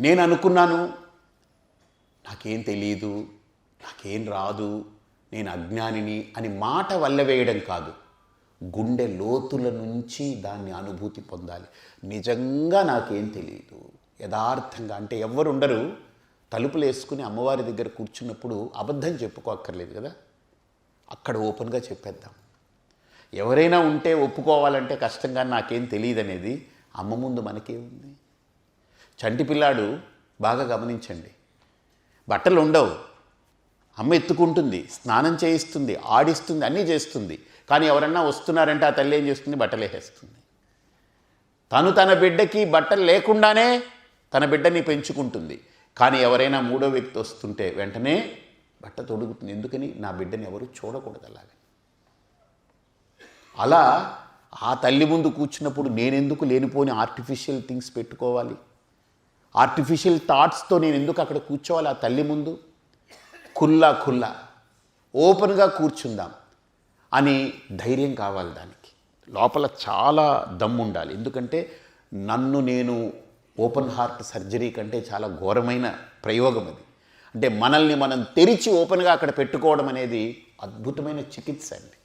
నేను అనుకున్నాను నాకేం తెలియదు నాకేం రాదు నేను అజ్ఞానిని అని మాట వల్ల వేయడం కాదు. గుండె లోతుల నుంచి దాన్ని అనుభూతి పొందాలి. నిజంగా నాకేం తెలియదు యథార్థంగా అంటే ఎవ్వరు ఉండరు తలుపులు వేసుకుని అమ్మవారి దగ్గర కూర్చున్నప్పుడు అబద్ధం చెప్పుకోక్కర్లేదు కదా? అక్కడ ఓపెన్గా చెప్పేద్దాం. ఎవరైనా ఉంటే ఒప్పుకోవాలంటే కష్టంగా నాకేం తెలియదు అనేది అమ్మ ముందు మనకేముంది చంటి పిల్లాడు బాగా గమనించండి. బట్టలు ఉండవు అమ్మ ఎత్తుకుంటుంది స్నానం చేయిస్తుంది ఆడిస్తుంది అన్నీ చేస్తుంది. కానీ ఎవరన్నా వస్తున్నారంటే ఆ తల్లి ఏం చేస్తుంది? బట్టలు వేసేస్తుంది. తను తన బిడ్డకి బట్టలు లేకుండానే తన బిడ్డని పెంచుకుంటుంది. కానీ ఎవరైనా మూడో వ్యక్తి వస్తుంటే వెంటనే బట్ట తొడుగుతుంది. ఎందుకని? నా బిడ్డని ఎవరు చూడకూడదు అలాగని అలా ఆ తల్లి ముందు కూర్చున్నప్పుడు నేనెందుకు లేనిపోని ఆర్టిఫిషియల్ థింగ్స్ పెట్టుకోవాలి? ఆర్టిఫిషియల్ థాట్స్తో నేను ఎందుకు అక్కడ కూర్చోవాలి? ఆ తల్లి ముందు? ఖుల్లా కుల్లా. ఓపెన్గా కూర్చుందాం అని ధైర్యం కావాలి దానికి. లోపల చాలా దమ్ము ఉండాలి. ఎందుకంటే నన్ను నేను ఓపెన్ హార్ట్ సర్జరీ కంటే చాలా ఘోరమైన ప్రయోగం అది. అంటే మనల్ని మనం తెరిచి ఓపెన్గా అక్కడ పెట్టుకోవడం అనేది అద్భుతమైన చికిత్స అండి.